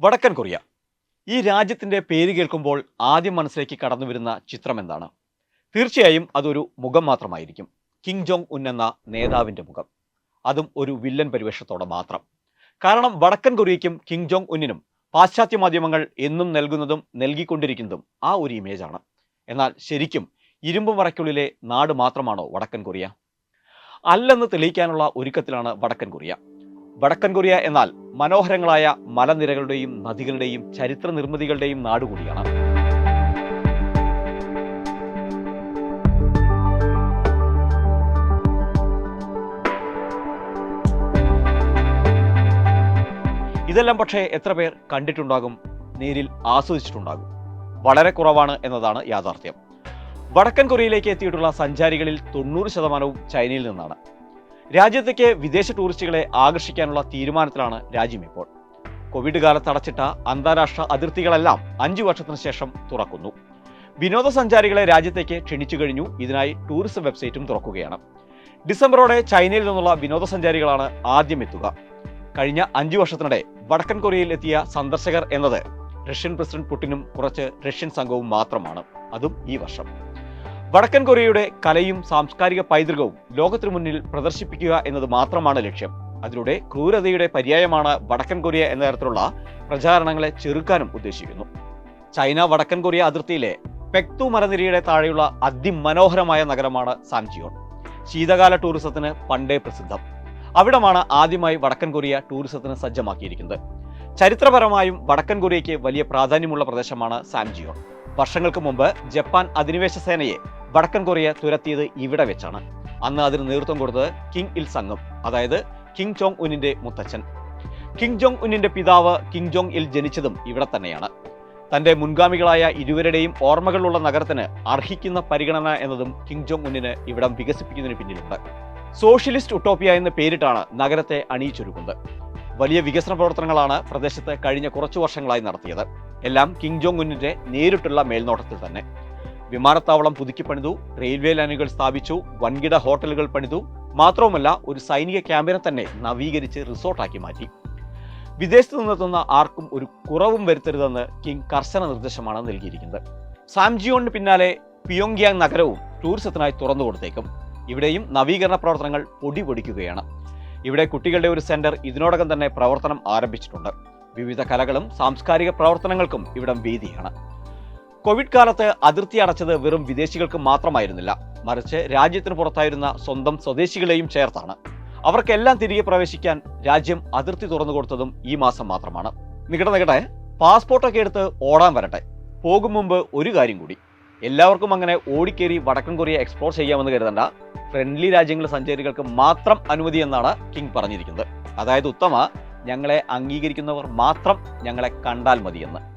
വടക്കൻ കൊറിയ. ഈ രാജ്യത്തിന്റെ പേര് കേൾക്കുമ്പോൾ ആദ്യം മനസ്സിലേക്ക് കടന്നു വരുന്ന ചിത്രം എന്താണ്? തീർച്ചയായും അതൊരു മുഖം മാത്രമായിരിക്കും. കിം ജോങ് ഉൻ എന്ന നേതാവിന്റെ മുഖം. അതും ഒരു വില്ലൻ പരിവേഷത്തോടെ മാത്രം. കാരണം വടക്കൻ കൊറിയയ്ക്കും കിം ജോങ് ഉന്നിനും പാശ്ചാത്യ മാധ്യമങ്ങൾ എന്നും നൽകുന്നതും നൽകിക്കൊണ്ടിരിക്കുന്നതും ആ ഒരു ഇമേജാണ് എന്നാൽ ശരിക്കും ഇരുമ്പ് മറയ്ക്കുള്ളിലെ നാട് മാത്രമാണോ വടക്കൻ കൊറിയ? അല്ലെന്ന് തെളിയിക്കാനുള്ള ഒരുക്കത്തിലാണ് വടക്കൻ കൊറിയ. വടക്കൻ കൊറിയ എന്നാൽ മനോഹരങ്ങളായ മലനിരകളുടെയും നദികളുടെയും ചരിത്ര നിർമ്മിതികളുടെയും നാടുകൂടിയാണ് ഇതെല്ലാം പക്ഷേ എത്ര പേർ കണ്ടിട്ടുണ്ടാകും നേരിൽ ആസ്വദിച്ചിട്ടുണ്ടാകും. വളരെ കുറവാണ് എന്നതാണ് യാഥാർത്ഥ്യം. വടക്കൻ കൊറിയയിലേക്ക് എത്തിയിട്ടുള്ള സഞ്ചാരികളിൽ തൊണ്ണൂറ് ശതമാനവും ചൈനയിൽ നിന്നാണ്. രാജ്യത്തേക്ക് വിദേശ ടൂറിസ്റ്റുകളെ ആകർഷിക്കാനുള്ള തീരുമാനത്തിലാണ് രാജ്യം ഇപ്പോൾ. കോവിഡ് കാലത്ത് അടച്ചിട്ട അന്താരാഷ്ട്ര അതിർത്തികളെല്ലാം അഞ്ചു വർഷത്തിന് ശേഷം തുറക്കുന്നു. വിനോദസഞ്ചാരികളെ രാജ്യത്തേക്ക് ക്ഷണിച്ചു കഴിഞ്ഞു. ഇതിനായി ടൂറിസം വെബ്സൈറ്റും തുറക്കുകയാണ്. ഡിസംബറോടെ ചൈനയിൽ നിന്നുള്ള വിനോദസഞ്ചാരികളാണ് ആദ്യം എത്തുക. കഴിഞ്ഞ അഞ്ചു വർഷത്തിനിടെ വടക്കൻ കൊറിയയിൽ എത്തിയ സന്ദർശകർ എന്നത് റഷ്യൻ പ്രസിഡന്റ് പുടിനും കുറച്ച് റഷ്യൻ സംഘവും മാത്രമാണ്. അതും ഈ വർഷം. വടക്കൻ കൊറിയയുടെ കലയും സാംസ്കാരിക പൈതൃകവും ലോകത്തിനു മുന്നിൽ പ്രദർശിപ്പിക്കുക എന്നത് മാത്രമാണ് ലക്ഷ്യം. അതിലൂടെ ക്രൂരതയുടെ പര്യായമാണ് വടക്കൻ കൊറിയ എന്ന തരത്തിലുള്ള പ്രചാരണങ്ങളെ ചെറുക്കാനും ഉദ്ദേശിക്കുന്നു. ചൈന വടക്കൻ കൊറിയ അതിർത്തിയിലെ പെക്തു മലനിരയുടെ താഴെയുള്ള അതിമനോഹരമായ നഗരമാണ് സാൻജിയോൺ. ശീതകാല ടൂറിസത്തിന് പണ്ടേ പ്രസിദ്ധം. അവിടമാണ് ആദ്യമായി വടക്കൻ കൊറിയ ടൂറിസത്തിന് സജ്ജമാക്കിയിരിക്കുന്നത്. ചരിത്രപരമായും വടക്കൻ കൊറിയയ്ക്ക് വലിയ പ്രാധാന്യമുള്ള പ്രദേശമാണ് സാൻജിയോൺ. വർഷങ്ങൾക്ക് മുമ്പ് ജപ്പാൻ അധിനിവേശ സേനയെ വടക്കൻ കൊറിയ തുരത്തിയത് ഇവിടെ വെച്ചാണ്. അന്ന് അതിന് നേതൃത്വം കൊടുത്തത് കിങ് ഇൽ സംഘം അതായത് കിങ് ജോങ് ഉന്നിന്റെ മുത്തച്ഛൻ. കിങ് ജോങ് ഉന്നിന്റെ പിതാവ് കിങ് ജോങ് ഇൽ ജനിച്ചതും ഇവിടെ തന്നെയാണ്. തന്റെ മുൻഗാമികളായ ഇരുവരുടെയും ഓർമ്മകളുള്ള നഗരത്തിന് അർഹിക്കുന്ന പരിഗണന എന്നതും കിങ് ജോങ് ഉന്നിന് ഇവിടം വികസിപ്പിക്കുന്നതിന് പിന്നിലുണ്ട്. സോഷ്യലിസ്റ്റ് ഉട്ടോപ്പിയ എന്ന പേരിട്ടാണ് നഗരത്തെ അണിയിച്ചൊരുക്കുന്നത്. വലിയ വികസന പ്രവർത്തനങ്ങളാണ് പ്രദേശത്ത് കഴിഞ്ഞ കുറച്ചു വർഷങ്ങളായി നടത്തിയത്. എല്ലാം കിങ് ജോങ് ഉന്നിന്റെ നേരിട്ടുള്ള മേൽനോട്ടത്തിൽ തന്നെ. വിമാനത്താവളം പുതുക്കി പണിതു റെയിൽവേ ലൈനുകൾ സ്ഥാപിച്ചു വൻകിട ഹോട്ടലുകൾ പണിതു മാത്രവുമല്ല ഒരു സൈനിക ക്യാമ്പിനെ തന്നെ നവീകരിച്ച് റിസോർട്ടാക്കി മാറ്റി. വിദേശത്ത് നിന്നെത്തുന്ന ആർക്കും ഒരു കുറവും വരുത്തരുതെന്ന് കിങ് കർശന നിർദ്ദേശമാണ് നൽകിയിരിക്കുന്നത്. സാംജിയോണിന് പിന്നാലെ പിയോങ്യാങ് നഗരവും ടൂറിസത്തിനായി തുറന്നു കൊടുത്തേക്കും. ഇവിടെയും നവീകരണ പ്രവർത്തനങ്ങൾ പൊടി പൊടിക്കുകയാണ് ഇവിടെ കുട്ടികളുടെ ഒരു സെന്റർ ഇതിനോടകം തന്നെ പ്രവർത്തനം ആരംഭിച്ചിട്ടുണ്ട്. വിവിധ കലകളും സാംസ്കാരിക പ്രവർത്തനങ്ങൾക്കും ഇവിടം വേദിയാണ്. കോവിഡ് കാലത്ത് അതിർത്തി അടച്ചത് വെറും വിദേശികൾക്ക് മാത്രമായിരുന്നില്ല. മറിച്ച് രാജ്യത്തിന് പുറത്തായിരുന്ന സ്വന്തം സ്വദേശികളെയും ചേർത്താണ്. അവർക്കെല്ലാം തിരികെ പ്രവേശിക്കാൻ രാജ്യം അതിർത്തി തുറന്നു കൊടുത്തതും ഈ മാസം മാത്രമാണ്. നികട നികട്ടെ പാസ്പോർട്ടൊക്കെ എടുത്ത് ഓടാൻ വരട്ടെ. പോകും മുമ്പ് ഒരു കാര്യം കൂടി. എല്ലാവർക്കും അങ്ങനെ ഓടിക്കേറി വടക്കൻ കൊറിയ എക്സ്പ്ലോർ ചെയ്യാമെന്ന് കരുതണ്ട. ഫ്രണ്ട്ലി രാജ്യങ്ങളിലെ സഞ്ചാരികൾക്ക് മാത്രം അനുമതി എന്നാണ് കിങ് പറഞ്ഞിരിക്കുന്നത്. അതായത് ഉത്തമ ഞങ്ങളെ അംഗീകരിക്കുന്നവർ മാത്രം ഞങ്ങളെ കണ്ടാൽ മതിയെന്ന്.